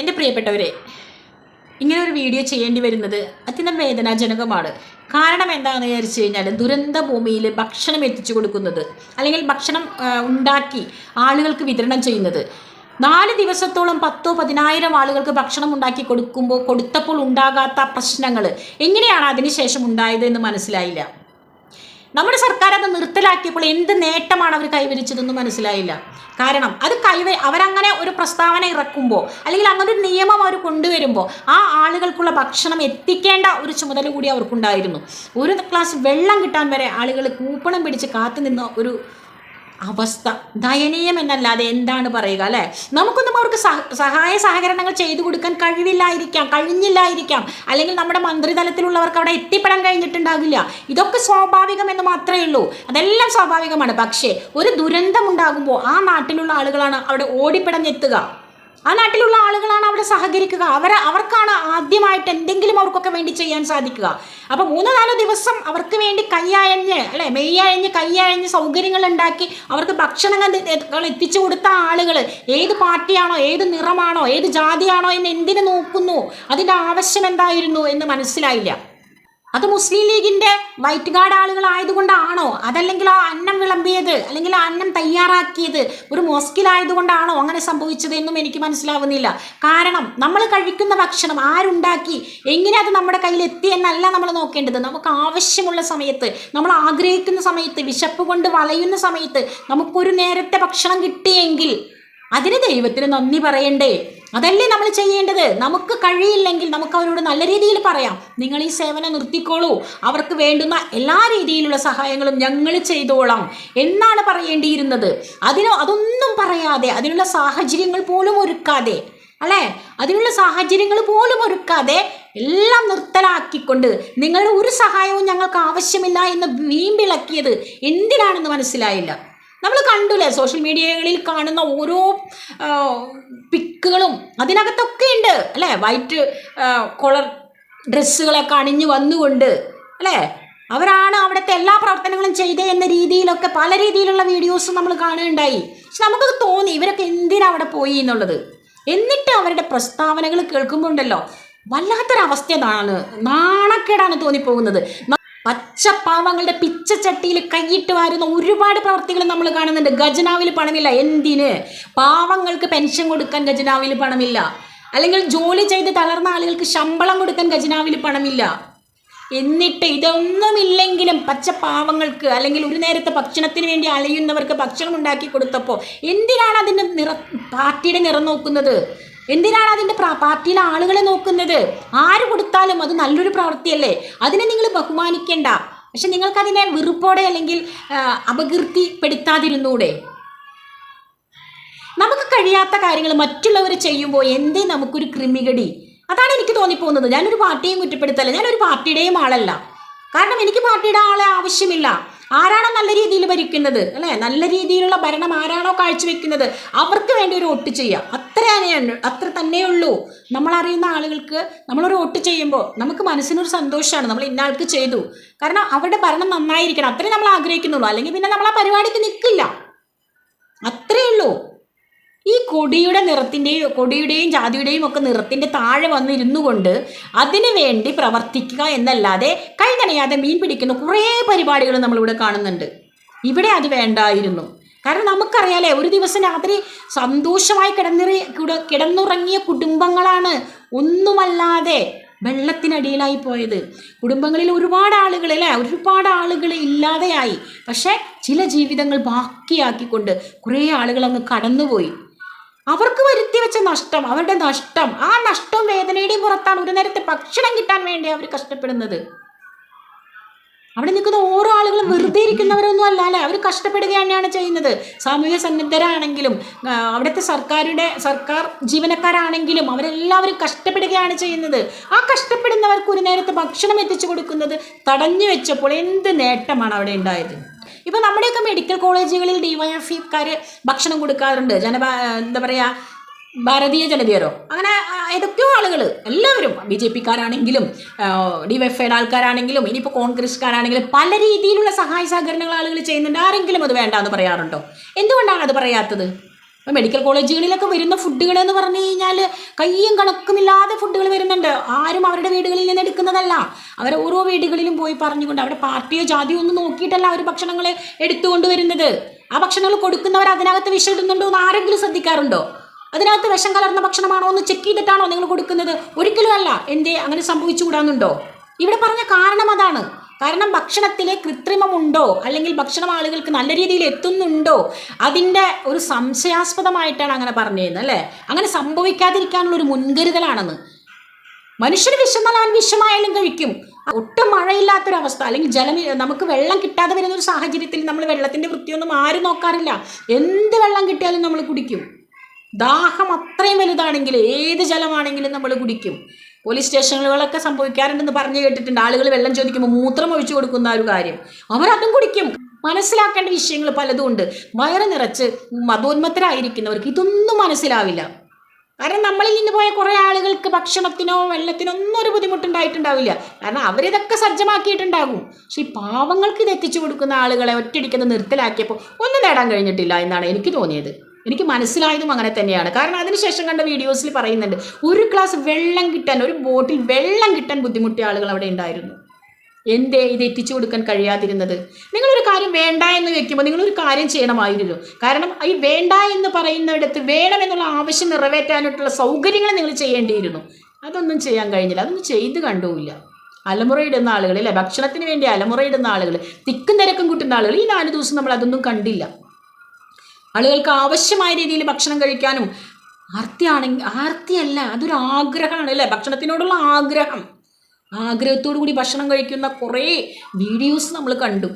എന്റെ പ്രിയപ്പെട്ടവരെ ഇങ്ങനെ ഒരു വീഡിയോ ചെയ്യേണ്ടി വരുന്നത് അത്യന്തം വേദനാജനകമാണ്. കാരണം എന്താണെന്ന് വിചാരിച്ചു കഴിഞ്ഞാൽ ദുരന്ത ഭൂമിയിൽ ഭക്ഷണം എത്തിച്ചു കൊടുക്കുന്നത് അല്ലെങ്കിൽ ഭക്ഷണം ഉണ്ടാക്കി ആളുകൾക്ക് വിതരണം ചെയ്യുന്നത്. നാല് ദിവസത്തോളം പത്തോ പതിനായിരം ആളുകൾക്ക് ഭക്ഷണം ഉണ്ടാക്കി കൊടുക്കുമ്പോൾ കൊടുത്തപ്പോൾ ഉണ്ടാകാത്ത പ്രശ്നങ്ങൾ എങ്ങനെയാണ് അതിനുശേഷം ഉണ്ടായത് എന്ന് മനസ്സിലായില്ല. നമ്മുടെ സർക്കാർ അത് നിർത്തലാക്കിയപ്പോൾ എന്ത് നേട്ടമാണ് അവർ കൈവരിച്ചതെന്ന് മനസ്സിലായില്ല. കാരണം അത് കൈവ അവരങ്ങനെ ഒരു പ്രസ്താവന ഇറക്കുമ്പോൾ അല്ലെങ്കിൽ അങ്ങനെ ഒരു നിയമം അവർ കൊണ്ടുവരുമ്പോൾ ആ ആളുകൾക്കുള്ള ഭക്ഷണം എത്തിക്കേണ്ട ഒരു ചുമതല കൂടി അവർക്കുണ്ടായിരുന്നു. ഒരു ക്ലാസ് വെള്ളം കിട്ടാൻ വരെ ആളുകൾ കൂപ്പണം പിടിച്ച് കാത്തു നിന്ന ഒരു അവസ്ഥ. ദയനീയം എന്നല്ലാതെ എന്താണ് പറയുക അല്ലേ? നമുക്കൊന്നും അവർക്ക് സഹ- സഹായ സഹകരണങ്ങൾ ചെയ്തു കൊടുക്കാൻ കഴിവില്ലായിരിക്കാം കഴിഞ്ഞില്ലായിരിക്കാം. അല്ലെങ്കിൽ നമ്മുടെ മന്ത്രിതലത്തിലുള്ളവർക്ക് അവിടെ എത്തിപ്പെടാൻ കഴിഞ്ഞിട്ടുണ്ടാകില്ല. ഇതൊക്കെ സ്വാഭാവികം എന്ന് മാത്രമേ ഉള്ളൂ. അതെല്ലാം സ്വാഭാവികമാണ്. പക്ഷേ ഒരു ദുരന്തം ഉണ്ടാകുമ്പോൾ ആ നാട്ടിലുള്ള ആളുകളാണ് അവിടെ ഓടിപ്പിടഞ്ഞെത്തുക. ആ നാട്ടിലുള്ള ആളുകളാണ് അവിടെ സഹകരിക്കുക. അവർ അവർക്കാണ് ആദ്യമായിട്ട് എന്തെങ്കിലും അവർക്കൊക്കെ വേണ്ടി ചെയ്യാൻ സാധിക്കുക. അപ്പോൾ മൂന്നോ നാലോ ദിവസം അവർക്ക് വേണ്ടി കൈയഴഞ്ഞ് അല്ലെ മെയ്യഴഞ്ഞ് കൈയഴഞ്ഞ് സൗകര്യങ്ങൾ ഉണ്ടാക്കി അവർക്ക് ഭക്ഷണങ്ങൾ എത്തിച്ചു കൊടുത്ത ആളുകൾ ഏത് പാർട്ടിയാണോ ഏത് നിറമാണോ ഏത് ജാതിയാണോ എന്ന് എന്തിനു നോക്കുന്നു? അതിന്റെ ആവശ്യം എന്തായിരുന്നു എന്ന് മനസ്സിലായില്ല. അത് മുസ്ലിം ലീഗിന്റെ വൈറ്റ് ഗാർഡ് ആളുകളായതുകൊണ്ടാണോ? അതല്ലെങ്കിൽ ആ അന്നം വിളമ്പിയത് അല്ലെങ്കിൽ ആ അന്നം തയ്യാറാക്കിയത് ഒരു മോസ്കിലായതുകൊണ്ടാണോ അങ്ങനെ സംഭവിച്ചത് എന്നും എനിക്ക് മനസ്സിലാവുന്നില്ല. കാരണം നമ്മൾ കഴിക്കുന്ന ഭക്ഷണം ആരുണ്ടാക്കി എങ്ങനെ അത് നമ്മുടെ കയ്യിൽ എത്തി എന്നല്ല നമ്മൾ നോക്കേണ്ടത്. നമുക്ക് ആവശ്യമുള്ള സമയത്ത് നമ്മൾ ആഗ്രഹിക്കുന്ന സമയത്ത് വിശപ്പ് കൊണ്ട് വളയുന്ന സമയത്ത് നമുക്കൊരു നേരത്തെ ഭക്ഷണം കിട്ടിയെങ്കിൽ അതിന് ദൈവത്തിന് നന്ദി പറയണ്ടേ? അതല്ലേ നമ്മൾ ചെയ്യേണ്ടത്? നമുക്ക് കഴിയില്ലെങ്കിൽ നമുക്ക് അവരോട് നല്ല രീതിയിൽ പറയാം. നിങ്ങൾ ഈ സേവനം നിർത്തിക്കോളൂ. അവർക്ക് വേണ്ടുന്ന എല്ലാ രീതിയിലുള്ള സഹായങ്ങളും ഞങ്ങൾ ചെയ്തോളാം എന്നാണ് പറയേണ്ടിയിരുന്നത്. അതിന് അതൊന്നും പറയാതെ അതിനുള്ള സാഹചര്യങ്ങൾ പോലും ഒരുക്കാതെ അല്ലേ? അതിനുള്ള സാഹചര്യങ്ങൾ പോലും ഒരുക്കാതെ എല്ലാം നിർത്തലാക്കിക്കൊണ്ട് നിങ്ങളുടെ ഒരു സഹായവും ഞങ്ങൾക്ക് ആവശ്യമില്ല എന്ന് വീമ്പിളക്കിയത് എന്തിനാണെന്ന് മനസ്സിലായില്ല. നമ്മൾ കണ്ടുല്ലേ? സോഷ്യൽ മീഡിയകളിൽ കാണുന്ന ഓരോ പിക്കുകളും അതിനകത്തൊക്കെ ഉണ്ട് അല്ലേ? വൈറ്റ് കോളർ ഡ്രസ്സുകളൊക്കെ അണിഞ്ഞു വന്നുകൊണ്ട് അല്ലേ? അവരാണ് അവിടുത്തെ എല്ലാ പ്രവർത്തനങ്ങളും ചെയ്തേ എന്ന രീതിയിലൊക്കെ പല രീതിയിലുള്ള വീഡിയോസ് നമ്മൾ കാണുകയുണ്ടായി. പക്ഷെ നമുക്കത് തോന്നി ഇവരൊക്കെ എന്തിനാ അവിടെ പോയി എന്നുള്ളത്? എന്നിട്ട് അവരുടെ പ്രസ്താവനകൾ കേൾക്കുമ്പോണ്ടല്ലോ ഉണ്ടല്ലോ വല്ലാത്തൊരവസ്ഥയാണ് നാണക്കേടാണ് തോന്നിപ്പോകുന്നത്. പച്ചപ്പാവങ്ങളുടെ പിച്ചച്ചട്ടിയിൽ കൈയിട്ട് വാരുന്ന ഒരുപാട് പ്രവർത്തികൾ നമ്മൾ കാണുന്നുണ്ട്. ഖജനാവിൽ പണമില്ല. എന്തിന്? പാവങ്ങൾക്ക് പെൻഷൻ കൊടുക്കാൻ ഖജനാവിൽ പണമില്ല. അല്ലെങ്കിൽ ജോലി ചെയ്ത് തളർന്ന ആളുകൾക്ക് ശമ്പളം കൊടുക്കാൻ ഖജനാവിൽ പണമില്ല. എന്നിട്ട് ഇതൊന്നുമില്ലെങ്കിലും പച്ചപ്പാവങ്ങൾക്ക് അല്ലെങ്കിൽ ഒരു നേരത്തെ ഭക്ഷണത്തിന് വേണ്ടി അലയുന്നവർക്ക് ഭക്ഷണം ഉണ്ടാക്കി കൊടുത്തപ്പോൾ എന്തിനാണ് അതിന്റെ നിറ പാർട്ടിയുടെ നിറം നോക്കുന്നത്? എന്തിനാണ് അതിന്റെ പാർട്ടിയിലെ ആളുകളെ നോക്കുന്നത്? ആര് കൊടുത്താലും അത് നല്ലൊരു പ്രവൃത്തിയല്ലേ? അതിനെ നിങ്ങൾ ബഹുമാനിക്കേണ്ട. പക്ഷെ നിങ്ങൾക്കതിനെ വെറുപ്പോടെ അല്ലെങ്കിൽ അപകീർത്തിപ്പെടുത്താതിരുന്നൂടെ? നമുക്ക് കഴിയാത്ത കാര്യങ്ങൾ മറ്റുള്ളവർ ചെയ്യുമ്പോൾ എന്തേ നമുക്കൊരു ക്രിമികടി അതാണ് എനിക്ക് തോന്നിപ്പോകുന്നത്. ഞാനൊരു പാർട്ടിയെയും കുറ്റപ്പെടുത്തല്ല. ഞാനൊരു പാർട്ടിയുടെയും ആളല്ല. കാരണം എനിക്ക് പാർട്ടിയുടെ ആളെ ആവശ്യമില്ല. ആരാണോ നല്ല രീതിയിൽ ഭരിക്കുന്നത്? അല്ലേ? നല്ല രീതിയിലുള്ള ഭരണം ആരാണോ കാഴ്ചവെക്കുന്നത്? അവർക്ക് വേണ്ടി ഒരു വോട്ട് ചെയ്യുക. അത്ര അത്ര തന്നെ ഉള്ളൂ. നമ്മളറിയുന്ന ആളുകൾക്ക് നമ്മളൊരു വോട്ട് ചെയ്യുമ്പോൾ നമുക്ക് മനസ്സിനൊരു സന്തോഷമാണ്. നമ്മൾ ഇന്നാൾക്ക് ചെയ്തു. കാരണം അവരുടെ ഭരണം നന്നായിരിക്കണം. അത്രേ നമ്മൾ ആഗ്രഹിക്കുന്നുള്ളൂ. അല്ലെങ്കിൽ പിന്നെ നമ്മൾ ആ പരിപാടിക്ക് നിൽക്കില്ല. അത്രയേ ഉള്ളൂ. ഈ കൊടിയുടെ നിറത്തിന്റെയും കൊടിയുടെയും ജാതിയുടെയും ഒക്കെ നിറത്തിന്റെ താഴെ വന്നിരുന്നു കൊണ്ട് അതിനു വേണ്ടി പ്രവർത്തിക്കുക എന്നല്ലാതെ കൈ മീൻ പിടിക്കുന്ന കുറേ പരിപാടികൾ നമ്മളിവിടെ കാണുന്നുണ്ട്. ഇവിടെ അത് വേണ്ടായിരുന്നു. കാരണം നമുക്കറിയാലേ ഒരു ദിവസം രാത്രി സന്തോഷമായി കിടന്നിറി കിട- കിടന്നുറങ്ങിയ കുടുംബങ്ങളാണ് ഒന്നുമല്ലാതെ വെള്ളത്തിനടിയിലായി പോയത്. കുടുംബങ്ങളിൽ ഒരുപാട് ആളുകൾ അല്ലേ? ഒരുപാട് ആളുകൾ ഇല്ലാതെയായി. പക്ഷേ ചില ജീവിതങ്ങൾ ബാക്കിയാക്കിക്കൊണ്ട് കുറേ ആളുകൾ അങ്ങ് കടന്നുപോയി. അവർക്ക് വരുത്തി വെച്ച നഷ്ടം അവരുടെ നഷ്ടം ആ നഷ്ടം വേദനയുടെയും പുറത്താണ് ഒരു നേരത്തെ ഭക്ഷണം കിട്ടാൻ വേണ്ടി അവർ കഷ്ടപ്പെടുന്നത്. അവിടെ നിൽക്കുന്ന ഓരോ ആളുകളും വെറുതെ ഇരിക്കുന്നവരൊന്നും അല്ല അല്ലെ? അവർ കഷ്ടപ്പെടുക തന്നെയാണ് ചെയ്യുന്നത്. സാമൂഹ്യ സന്നദ്ധരാണെങ്കിലും അവിടുത്തെ സർക്കാരുടെ സർക്കാർ ജീവനക്കാരാണെങ്കിലും അവരെല്ലാവരും കഷ്ടപ്പെടുകയാണ് ചെയ്യുന്നത്. ആ കഷ്ടപ്പെടുന്നവർക്ക് ഒരു നേരത്തെ ഭക്ഷണം എത്തിച്ചു കൊടുക്കുന്നത് തടഞ്ഞു വെച്ചപ്പോൾ എന്ത് നേട്ടമാണ് അവിടെ ഉണ്ടായത്? ഇപ്പം നമ്മുടെയൊക്കെ മെഡിക്കൽ കോളേജുകളിൽ ഡിവൈഎഫ്ഇക്കാർ ഭക്ഷണം കൊടുക്കാറുണ്ട്. ജന എന്താ പറയുക ഭാരതീയ ജനതയരോ? അങ്ങനെ ഏതൊക്കെയോ ആളുകൾ എല്ലാവരും ബി ജെ പിക്കാരാണെങ്കിലും ഐയുടെ ആൾക്കാരാണെങ്കിലും ഇനിയിപ്പോൾ കോൺഗ്രസ്സുകാരാണെങ്കിലും പല രീതിയിലുള്ള സഹായ സഹകരണങ്ങൾ ആളുകൾ ചെയ്യുന്നുണ്ട്. ആരെങ്കിലും അത് വേണ്ട എന്ന് പറയാറുണ്ടോ? എന്തുകൊണ്ടാണ് അത് പറയാത്തത്? മെഡിക്കൽ കോളേജുകളിലൊക്കെ വരുന്ന ഫുഡുകൾ എന്ന് പറഞ്ഞു കഴിഞ്ഞാൽ കയ്യും കണക്കുമില്ലാതെ ഫുഡുകൾ വരുന്നുണ്ട്. ആരും അവരുടെ വീടുകളിൽ നിന്ന് എടുക്കുന്നതല്ല. അവർ ഓരോ വീടുകളിലും പോയി പറഞ്ഞുകൊണ്ട് അവരുടെ പാർട്ടിയോ ജാതിയോ ഒന്നും നോക്കിയിട്ടല്ല അവർ ഭക്ഷണങ്ങൾ എടുത്തുകൊണ്ട് വരുന്നത്. ആ ഭക്ഷണങ്ങൾ കൊടുക്കുന്നവർ അതിനകത്ത് വിഷം ഇടുന്നുണ്ടോ എന്ന് ആരെങ്കിലും ശ്രദ്ധിക്കാറുണ്ടോ? അതിനകത്ത് വിഷം കലർന്ന ഭക്ഷണമാണോ എന്ന് ചെക്ക് ചെയ്തിട്ടാണോ നിങ്ങൾ കൊടുക്കുന്നത്? ഒരിക്കലും അല്ല. എന്തേ? അങ്ങനെ സംഭവിച്ചുകൂടാന്നുണ്ടോ? ഇവിടെ പറഞ്ഞ കാരണം അതാണ്. കാരണം ഭക്ഷണത്തിലെ കൃത്രിമമുണ്ടോ? അല്ലെങ്കിൽ ഭക്ഷണം ആളുകൾക്ക് നല്ല രീതിയിൽ എത്തുന്നുണ്ടോ? അതിന്റെ ഒരു സംശയാസ്പദമായിട്ടാണ് അങ്ങനെ പറഞ്ഞിരുന്നത് അല്ലേ? അങ്ങനെ സംഭവിക്കാതിരിക്കാനുള്ള ഒരു മുൻകരുതലാണെന്ന്. മനുഷ്യർ വിശന്നാൽ അവൻ വിഷമായാലും കഴിക്കും. ഒട്ടും മഴയില്ലാത്തൊരവസ്ഥ അല്ലെങ്കിൽ ജലം നമുക്ക് വെള്ളം കിട്ടാതെ വരുന്ന ഒരു സാഹചര്യത്തിൽ നമ്മൾ വെള്ളത്തിന്റെ വൃത്തിയൊന്നും ആരും നോക്കാറില്ല. എന്ത് വെള്ളം കിട്ടിയാലും നമ്മൾ കുടിക്കും. ദാഹം അത്രയും വലുതാണെങ്കിൽ ഏത് ജലമാണെങ്കിലും നമ്മൾ കുടിക്കും. പോലീസ് സ്റ്റേഷനുകളൊക്കെ സംഭവിക്കാറുണ്ടെന്ന് പറഞ്ഞു കേട്ടിട്ടുണ്ട്. ആളുകൾ വെള്ളം ചോദിക്കുമ്പോൾ മൂത്രം ഒഴിച്ചു കൊടുക്കുന്ന ഒരു കാര്യം. അവരതും കുടിക്കും. മനസ്സിലാക്കേണ്ട വിഷയങ്ങൾ പലതും ഉണ്ട്. വയറ് നിറച്ച് മതോന്മത്തരായിരിക്കുന്നവർക്ക് ഇതൊന്നും മനസ്സിലാവില്ല. കാരണം നമ്മളിൽ നിന്ന് പോയ കുറേ ആളുകൾക്ക് ഭക്ഷണത്തിനോ വെള്ളത്തിനോ ഒന്നും ഒരു ബുദ്ധിമുട്ടുണ്ടായിട്ടുണ്ടാവില്ല. കാരണം അവരിതൊക്കെ സജ്ജമാക്കിയിട്ടുണ്ടാകും. പക്ഷെ ഈ പാവങ്ങൾക്ക് ഇത് എത്തിച്ചു കൊടുക്കുന്ന ആളുകളെ ഒറ്റയടിക്കുന്ന നിർത്തലാക്കിയപ്പോൾ ഒന്നും നേടാൻ കഴിഞ്ഞിട്ടില്ല എന്നാണ് എനിക്ക് തോന്നിയത്. എനിക്ക് മനസ്സിലായതും അങ്ങനെ തന്നെയാണ്. കാരണം അതിനുശേഷം കണ്ട വീഡിയോസിൽ പറയുന്നുണ്ട് ഒരു ഗ്ലാസ് വെള്ളം കിട്ടാൻ ഒരു ബോട്ടിൽ വെള്ളം കിട്ടാൻ ബുദ്ധിമുട്ടിയ ആളുകൾ അവിടെ ഉണ്ടായിരുന്നു. എന്തേ ഇത് എത്തിച്ചു കൊടുക്കാൻ കഴിയാതിരുന്നത്? നിങ്ങളൊരു കാര്യം വേണ്ട എന്ന് വെക്കുമ്പോൾ നിങ്ങളൊരു കാര്യം ചെയ്യണമായിരുന്നു. കാരണം ഈ വേണ്ട എന്ന് പറയുന്നിടത്ത് വേണമെന്നുള്ള ആവശ്യം നിറവേറ്റാനായിട്ടുള്ള സൗകര്യങ്ങൾ നിങ്ങൾ ചെയ്യേണ്ടിയിരുന്നു. അതൊന്നും ചെയ്യാൻ കഴിഞ്ഞില്ല. അതൊന്നും ചെയ്ത് കണ്ടുമില്ല. അലമുറയിടുന്ന ആളുകൾ അല്ലേ? ഭക്ഷണത്തിന് വേണ്ടി അലമുറയിടുന്ന ആളുകൾ തിക്കും തിരക്കും കൂട്ടുന്ന ആളുകൾ ഈ നാല് ദിവസം നമ്മൾ അതൊന്നും കണ്ടില്ല. ആളുകൾക്ക് ആവശ്യമായ രീതിയിൽ ഭക്ഷണം കഴിക്കാനും ആർത്തിയാണെങ്കിൽ ആർത്തിയല്ല അതൊരു ആഗ്രഹമാണ് അല്ലേ? ഭക്ഷണത്തിനോടുള്ള ആഗ്രഹം. ആഗ്രഹത്തോടു കൂടി ഭക്ഷണം കഴിക്കുന്ന കുറേ വീഡിയോസ് നമ്മൾ കണ്ടു.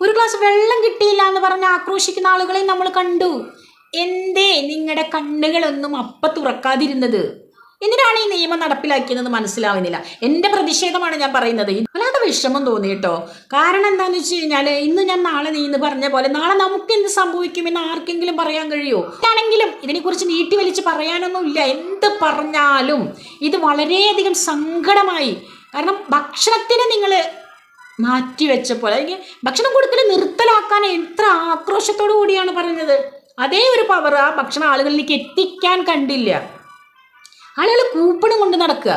ഒരു ഗ്ലാസ് വെള്ളം കിട്ടിയില്ല എന്ന് പറഞ്ഞ് ആക്രോശിക്കുന്ന ആളുകളെയും നമ്മൾ കണ്ടു. എന്തേ നിങ്ങളുടെ കണ്ണുകളൊന്നും അപ്പ തുറക്കാതിരുന്നത്? എന്തിനാണ് ഈ നിയമം നടപ്പിലാക്കിയതെന്ന് മനസ്സിലാവുന്നില്ല. എന്റെ പ്രതിഷേധമാണ് ഞാൻ പറയുന്നത്. വല്ലാതെ വിഷമം തോന്നി കേട്ടോ. കാരണം എന്താണെന്ന് വെച്ച് കഴിഞ്ഞാൽ ഇന്ന് ഞാൻ നാളെ നീ എന്ന് പറഞ്ഞ പോലെ നാളെ നമുക്ക് എന്ത് സംഭവിക്കുമെന്ന് ആർക്കെങ്കിലും പറയാൻ കഴിയുമോ? ആണെങ്കിലും ഇതിനെക്കുറിച്ച് നീട്ടി വലിച്ച് പറയാനൊന്നുമില്ല. എന്ത് പറഞ്ഞാലും ഇത് വളരെയധികം സങ്കടമായി. കാരണം ഭക്ഷണത്തിന് നിങ്ങൾ മാറ്റിവെച്ചപ്പോൾ അല്ലെങ്കിൽ ഭക്ഷണം കൊടുക്കൽ നിർത്തലാക്കാൻ എത്ര ആക്രോശത്തോടു കൂടിയാണ് പറഞ്ഞത് അതേ ഒരു പവർ ആ ഭക്ഷണം ആളുകളിലേക്ക് എത്തിക്കാൻ കണ്ടില്ല. ആളുകൾ കൂപ്പണും കൊണ്ട് നടക്കുക.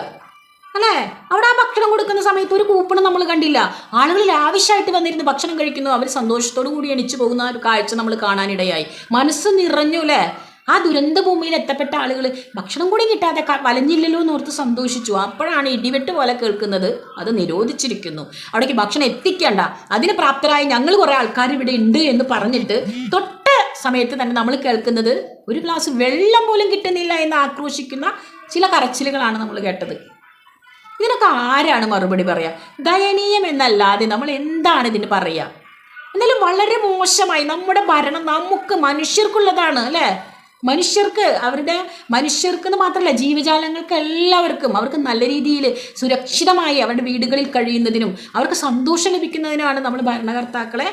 അല്ലേ? അവിടെ ആ ഭക്ഷണം കൊടുക്കുന്ന സമയത്ത് ഒരു കൂപ്പണും നമ്മൾ കണ്ടില്ല. ആളുകൾ ആവശ്യമായിട്ട് വന്നിരുന്ന് ഭക്ഷണം കഴിക്കുന്നു. അവർ സന്തോഷത്തോടു കൂടി എണിച്ചു പോകുന്ന ഒരു കാഴ്ച നമ്മൾ കാണാനിടയായി. മനസ്സ് നിറഞ്ഞു അല്ലേ? ആ ദുരന്ത ഭൂമിയിൽ എത്തപ്പെട്ട ആളുകൾ ഭക്ഷണം കൂടി കിട്ടാതെ വലഞ്ഞില്ലല്ലോ എന്ന് ഓർത്ത് സന്തോഷിച്ചു. അപ്പോഴാണ് ഇടിവെട്ട് പോലെ കേൾക്കുന്നത്. അത് നിരോധിച്ചിരിക്കുന്നു. അവിടേക്ക് ഭക്ഷണം എത്തിക്കേണ്ട. അതിന് പ്രാപ്തരായ ഞങ്ങൾ കുറേ ആൾക്കാർ ഇവിടെ ഉണ്ട് എന്ന് പറഞ്ഞിട്ട് തൊട്ട സമയത്ത് തന്നെ നമ്മൾ കേൾക്കുന്നത് ഒരു ഗ്ലാസ് വെള്ളം പോലും കിട്ടുന്നില്ല എന്ന് ആക്രോശിക്കുന്ന ചില കരച്ചിലുകളാണ് നമ്മൾ കേട്ടത്. ഇതിനൊക്കെ ആരാണ് മറുപടി പറയുക ദയനീയം എന്നല്ലാതെ നമ്മൾ എന്താണ് ഇതിന് പറയുക എന്നാലും വളരെ മോശമായി നമ്മുടെ ഭരണം നമുക്ക് മനുഷ്യർക്കുള്ളതാണ് അല്ലേ? മനുഷ്യർക്ക് അവരുടെ മനുഷ്യർക്ക് എന്ന് മാത്രമല്ല ജീവജാലങ്ങൾക്ക് എല്ലാവർക്കും അവർക്ക് നല്ല രീതിയിൽ സുരക്ഷിതമായി അവരുടെ വീടുകളിൽ കഴിയുന്നതിനും അവർക്ക് സന്തോഷം ലഭിക്കുന്നതിനുമാണ് നമ്മൾ ഭരണകർത്താക്കളെ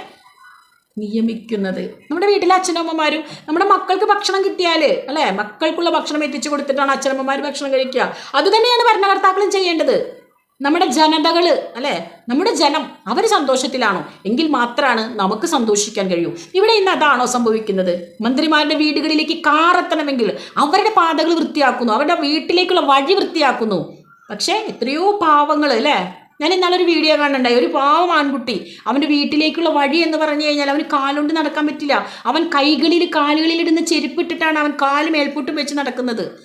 നിയമിക്കുന്നത്. നമ്മുടെ വീട്ടിലെ അച്ഛനമ്മമാരും നമ്മുടെ മക്കൾക്ക് ഭക്ഷണം കിട്ടിയാൽ അല്ലേ? മക്കൾക്കുള്ള ഭക്ഷണം എത്തിച്ചു കൊടുത്തിട്ടാണ് അച്ഛനമ്മമാർ ഭക്ഷണം കഴിക്കുക. അതുതന്നെയാണ് ഭരണകർത്താക്കളും ചെയ്യേണ്ടത്. നമ്മുടെ ജനതകൾ അല്ലേ? നമ്മുടെ ജനം അവർ സന്തോഷത്തിലാണോ? എങ്കിൽ മാത്രമാണ് നമുക്ക് സന്തോഷിക്കാൻ കഴിയൂ. ഇവിടെ ഇന്ന് അതാണോ സംഭവിക്കുന്നത്? മന്ത്രിമാരുടെ വീടുകളിലേക്ക് കാറെത്തണമെങ്കിൽ അവരുടെ പാതകൾ വൃത്തിയാക്കുന്നു. അവരുടെ വീട്ടിലേക്കുള്ള വഴി വൃത്തിയാക്കുന്നു. പക്ഷേ എത്രയോ പാവങ്ങൾ അല്ലേ? ഞാൻ ഇന്നാളൊരു വീഡിയോ കാണുന്നുണ്ടായി ഒരു പാവം ആൺകുട്ടി. അവന്റെ വീട്ടിലേക്കുള്ള വഴി എന്ന് പറഞ്ഞു കഴിഞ്ഞാൽ അവന് കാലുകൊണ്ട് നടക്കാൻ പറ്റില്ല. അവൻ കൈകളിൽ കാലുകളിലിടുന്ന ചെരുപ്പിട്ടിട്ടാണ് അവൻ കാൽ മേൽപൂട്ടും വെച്ച് നടക്കുന്നത്.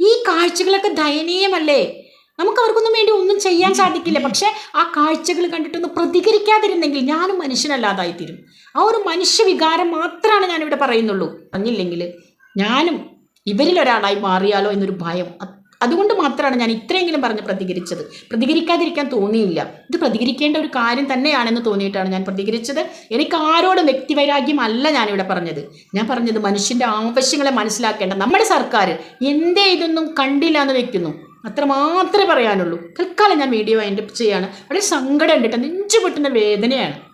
ഈ കാഴ്ചകളൊക്കെ ദയനീയമല്ലേ? നമുക്ക് അവർക്കൊന്നും വേണ്ടി ഒന്നും ചെയ്യാൻ സാധിക്കില്ല. പക്ഷെ ആ കാഴ്ചകൾ കണ്ടിട്ടൊന്ന് പ്രതികരിക്കാതിരുന്നെങ്കിൽ ഞാനും മനുഷ്യനല്ലാതായിത്തീരും. ആ ഒരു മനുഷ്യ വികാരം മാത്രമാണ് ഞാനിവിടെ പറയുന്നുള്ളൂ. പറഞ്ഞില്ലെങ്കിൽ ഞാനും ഇവരിൽ ഒരാളായി മാറിയാലോ എന്നൊരു ഭയം അതുകൊണ്ട് മാത്രമാണ് ഞാൻ ഇത്രയെങ്കിലും പറഞ്ഞ് പ്രതികരിച്ചത്. പ്രതികരിക്കാതിരിക്കാൻ തോന്നിയില്ല. ഇത് പ്രതികരിക്കേണ്ട ഒരു കാര്യം തന്നെയാണെന്ന് തോന്നിയിട്ടാണ് ഞാൻ പ്രതികരിച്ചത്. എനിക്ക് ആരോടും വ്യക്തിവൈരാഗ്യമല്ല ഞാനിവിടെ പറഞ്ഞത്. ഞാൻ പറഞ്ഞത് മനുഷ്യന്റെ ആവശ്യങ്ങളെ മനസ്സിലാക്കേണ്ട. നമ്മുടെ സർക്കാർ എന്തേ ഇതൊന്നും കണ്ടില്ല എന്ന് വെക്കുന്നു. അത്ര മാത്രമേ പറയാനുള്ളൂ. തൽക്കാലം ഞാൻ വീഡിയോ അതിന്റെ ചെയ്യാണ്. വളരെ സങ്കടം ഉണ്ട് കേട്ടോ നെഞ്ചു പൊട്ടുന്ന വേദനയാണ്.